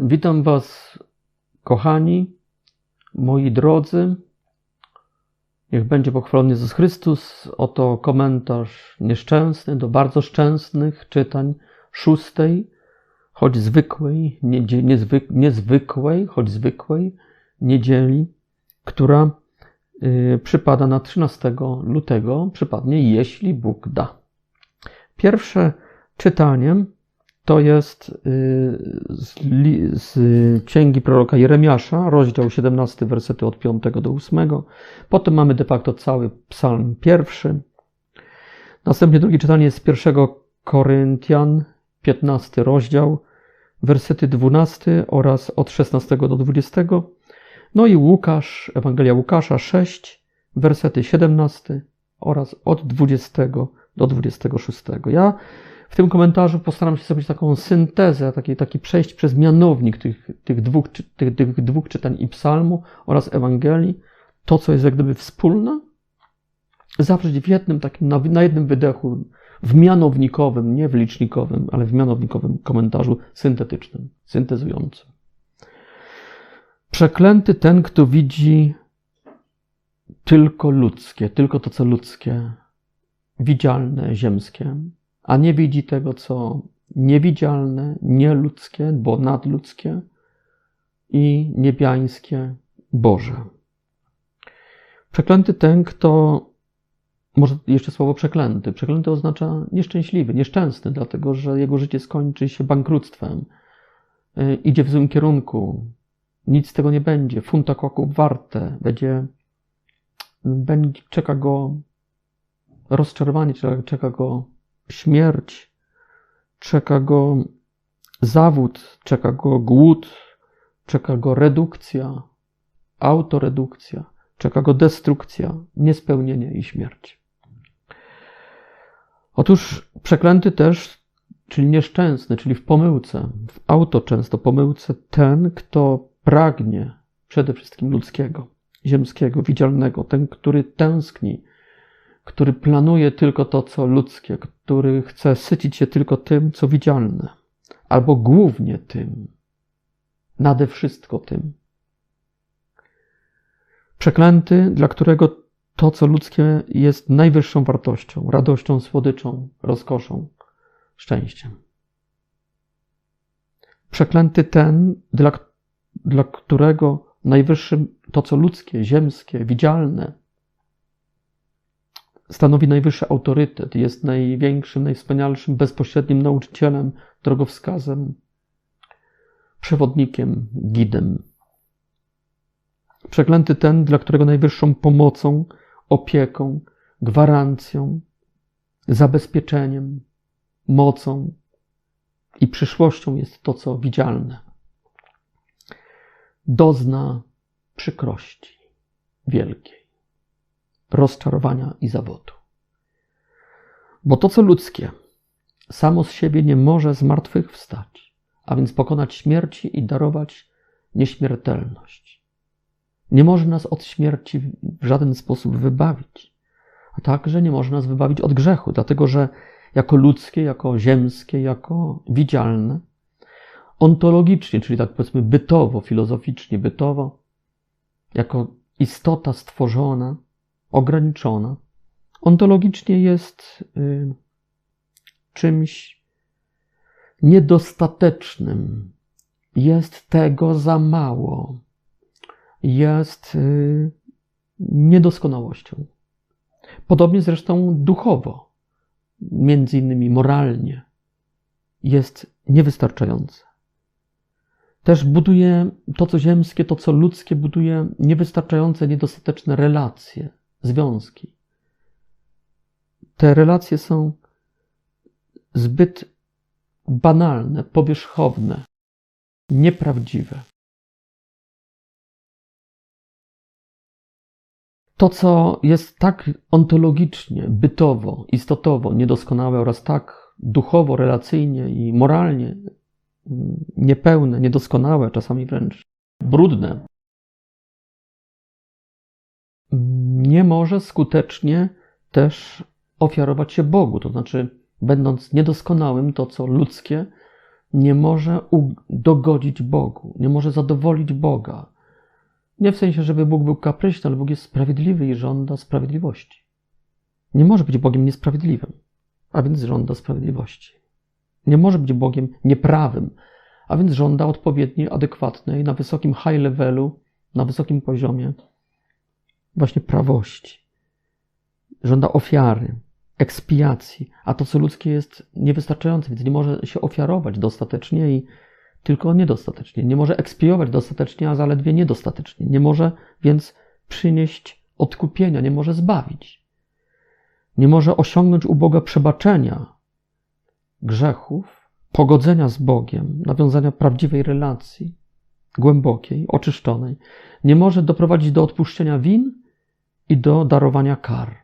Witam Was, kochani, moi drodzy. Niech będzie pochwalony Jezus Chrystus. Oto komentarz nieszczęsny do bardzo szczęsnych czytań szóstej, choć zwykłej, niezwyk, niezwykłej, choć zwykłej niedzieli, która y, przypada na 13 lutego, przypadnie jeśli Bóg da. Pierwsze czytanie to jest y, z, z, księgi proroka Jeremiasza, rozdział 17, wersety od 5 do 8. Potem mamy de facto cały psalm pierwszy. Następnie drugie czytanie jest z 1 Koryntian, 15 rozdział, wersety 12 oraz od 16 do 20. No i Łukasz, Ewangelia Łukasza 6, wersety 17 oraz od 20 do 26. Ja w tym komentarzu postaram się zrobić taką syntezę, taki, taki przejść przez mianownik tych, tych, dwóch, tych, tych dwóch czytań i psalmu oraz Ewangelii, to co jest jak gdyby wspólne, zawrzeć w jednym takim, na, na jednym wydechu, w mianownikowym, nie w licznikowym, ale w mianownikowym komentarzu syntetycznym, syntezującym. Przeklęty ten, kto widzi tylko ludzkie, tylko to, co ludzkie, widzialne, ziemskie, a nie widzi tego, co niewidzialne, nieludzkie, bo nadludzkie i niebiańskie, Boże. Przeklęty ten, kto, może jeszcze słowo przeklęty, przeklęty oznacza nieszczęśliwy, nieszczęsny, dlatego że jego życie skończy się bankructwem, y, idzie w złym kierunku, nic z tego nie będzie, funta kłaków warte, będzie, będzie czeka go rozczarowanie, czeka go śmierć, czeka go zawód, czeka go głód, czeka go redukcja, autoredukcja, czeka go destrukcja, niespełnienie i śmierć. Otóż przeklęty też, czyli nieszczęsny, czyli w pomyłce, w auto często pomyłce, ten, kto pragnie przede wszystkim ludzkiego, ziemskiego, widzialnego, ten, który tęskni który planuje tylko to, co ludzkie, który chce sycić się tylko tym, co widzialne, albo głównie tym, nade wszystko tym. Przeklęty, dla którego to, co ludzkie, jest najwyższą wartością, radością, słodyczą, rozkoszą, szczęściem. Przeklęty ten, dla, dla którego najwyższym to, co ludzkie, ziemskie, widzialne, stanowi najwyższy autorytet, jest największym, najwspanialszym, bezpośrednim nauczycielem, drogowskazem, przewodnikiem, gidem. Przeklęty ten, dla którego najwyższą pomocą, opieką, gwarancją, zabezpieczeniem, mocą i przyszłością jest to, co widzialne. Dozna przykrości wielkiej rozczarowania i zawodu. Bo to, co ludzkie, samo z siebie nie może zmartwychwstać, a więc pokonać śmierci i darować nieśmiertelność. Nie może nas od śmierci w żaden sposób wybawić, a także nie może nas wybawić od grzechu, dlatego że jako ludzkie, jako ziemskie, jako widzialne, ontologicznie, czyli tak powiedzmy bytowo, filozoficznie, bytowo, jako istota stworzona, ograniczona, ontologicznie jest y, czymś niedostatecznym. Jest tego za mało. Jest y, niedoskonałością. Podobnie zresztą duchowo, między innymi moralnie, jest niewystarczające. Też buduje to, co ziemskie, to, co ludzkie, buduje niewystarczające, niedostateczne relacje związki. Te relacje są zbyt banalne, powierzchowne, nieprawdziwe. To, co jest tak ontologicznie, bytowo, istotowo niedoskonałe oraz tak duchowo, relacyjnie i moralnie niepełne, niedoskonałe, czasami wręcz brudne, nie może skutecznie też ofiarować się Bogu. To znaczy, będąc niedoskonałym, to co ludzkie, nie może dogodzić Bogu, nie może zadowolić Boga. Nie w sensie, żeby Bóg był kapryśny, ale Bóg jest sprawiedliwy i żąda sprawiedliwości. Nie może być Bogiem niesprawiedliwym, a więc żąda sprawiedliwości. Nie może być Bogiem nieprawym, a więc żąda odpowiedniej, adekwatnej, na wysokim high levelu, na wysokim poziomie właśnie prawości. Żąda ofiary, ekspiacji, a to, co ludzkie jest niewystarczające, więc nie może się ofiarować dostatecznie i tylko niedostatecznie. Nie może ekspiować dostatecznie, a zaledwie niedostatecznie. Nie może więc przynieść odkupienia, nie może zbawić. Nie może osiągnąć u Boga przebaczenia grzechów, pogodzenia z Bogiem, nawiązania prawdziwej relacji, głębokiej, oczyszczonej. Nie może doprowadzić do odpuszczenia win i do darowania kar.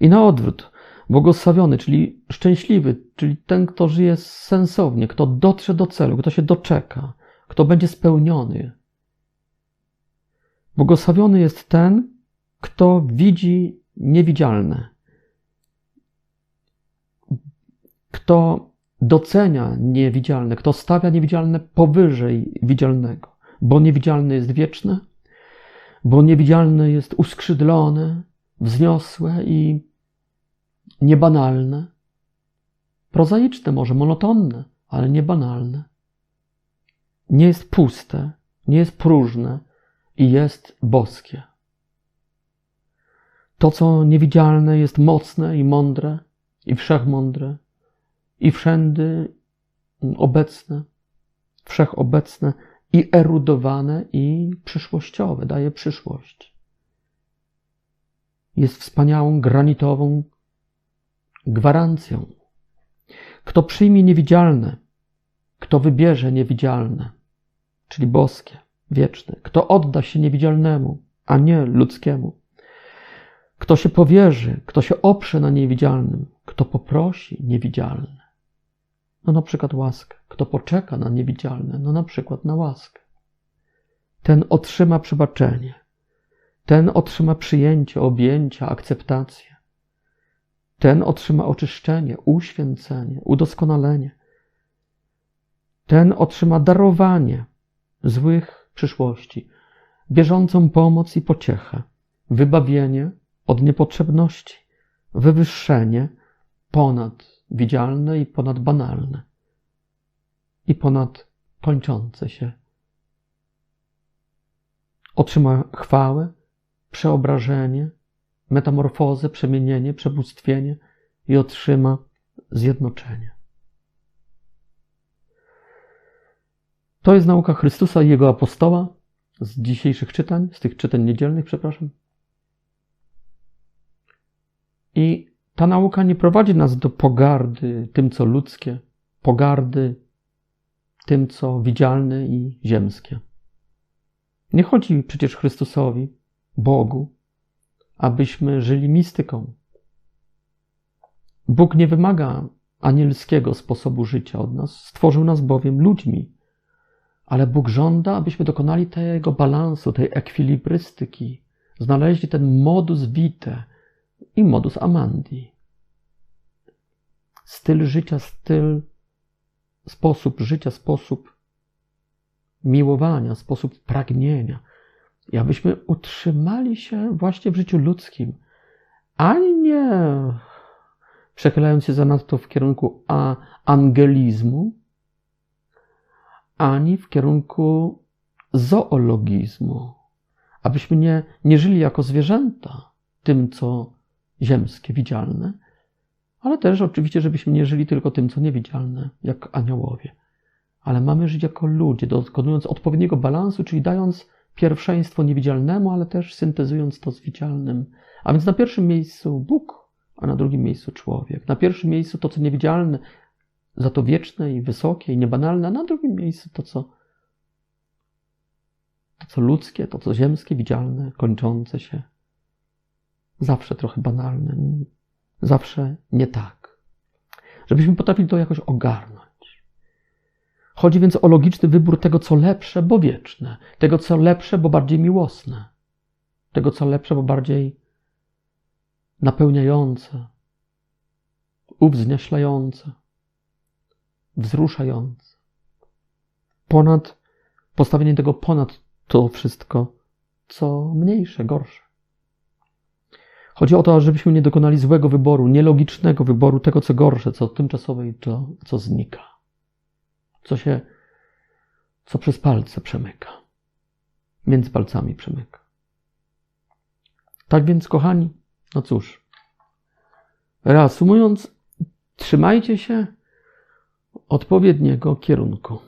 I na odwrót, błogosławiony, czyli szczęśliwy, czyli ten, kto żyje sensownie, kto dotrze do celu, kto się doczeka, kto będzie spełniony. Błogosławiony jest ten, kto widzi niewidzialne, kto docenia niewidzialne, kto stawia niewidzialne powyżej widzialnego, bo niewidzialne jest wieczne, bo niewidzialne jest uskrzydlone, wzniosłe i niebanalne, prozaiczne, może monotonne, ale niebanalne. Nie jest puste, nie jest próżne i jest boskie. To, co niewidzialne, jest mocne i mądre, i wszechmądre, i wszędy obecne, wszechobecne, i erudowane, i przyszłościowe, daje przyszłość. Jest wspaniałą, granitową gwarancją. Kto przyjmie niewidzialne, kto wybierze niewidzialne, czyli boskie, wieczne, kto odda się niewidzialnemu, a nie ludzkiemu, kto się powierzy, kto się oprze na niewidzialnym, kto poprosi niewidzialne, no na przykład łaskę, kto poczeka na niewidzialne, no na przykład na łaskę, ten otrzyma przebaczenie, ten otrzyma przyjęcie, objęcia, akceptację. Ten otrzyma oczyszczenie, uświęcenie, udoskonalenie. Ten otrzyma darowanie złych przyszłości, bieżącą pomoc i pociechę, wybawienie od niepotrzebności, wywyższenie ponad widzialne i ponad banalne i ponad kończące się. Otrzyma chwałę, przeobrażenie, metamorfozę, przemienienie, przebóstwienie i otrzyma zjednoczenie. To jest nauka Chrystusa i Jego apostoła z dzisiejszych czytań, z tych czytań niedzielnych, przepraszam. I ta nauka nie prowadzi nas do pogardy tym, co ludzkie, pogardy tym, co widzialne i ziemskie. Nie chodzi przecież Chrystusowi, Bogu, abyśmy żyli mistyką. Bóg nie wymaga anielskiego sposobu życia od nas, stworzył nas bowiem ludźmi, ale Bóg żąda, abyśmy dokonali tego balansu, tej ekwilibrystyki, znaleźli ten modus vitae i modus amandi. Styl życia, styl, sposób życia, sposób miłowania, sposób pragnienia, i abyśmy utrzymali się właśnie w życiu ludzkim, ani nie przechylając się zanadto w kierunku a angelizmu, ani w kierunku zoologizmu, abyśmy nie, nie żyli jako zwierzęta tym, co ziemskie, widzialne, ale też oczywiście, żebyśmy nie żyli tylko tym, co niewidzialne, jak aniołowie. Ale mamy żyć jako ludzie, dokonując odpowiedniego balansu, czyli dając pierwszeństwo niewidzialnemu, ale też syntezując to z widzialnym. A więc na pierwszym miejscu Bóg, a na drugim miejscu człowiek. Na pierwszym miejscu to, co niewidzialne, za to wieczne i wysokie i niebanalne, a na drugim miejscu to, co, to, co ludzkie, to, co ziemskie, widzialne, kończące się. Zawsze trochę banalne, zawsze nie tak. Żebyśmy potrafili to jakoś ogarnąć. Chodzi więc o logiczny wybór tego, co lepsze, bo wieczne, tego, co lepsze, bo bardziej miłosne, tego, co lepsze, bo bardziej napełniające, uwznieślające, wzruszające. Ponad, postawienie tego ponad to wszystko, co mniejsze, gorsze. Chodzi o to, żebyśmy nie dokonali złego wyboru, nielogicznego wyboru tego, co gorsze, co tymczasowe i to, co znika. Co się, co przez palce przemyka. Między palcami przemyka. Tak więc, kochani, no cóż, reasumując, trzymajcie się odpowiedniego kierunku.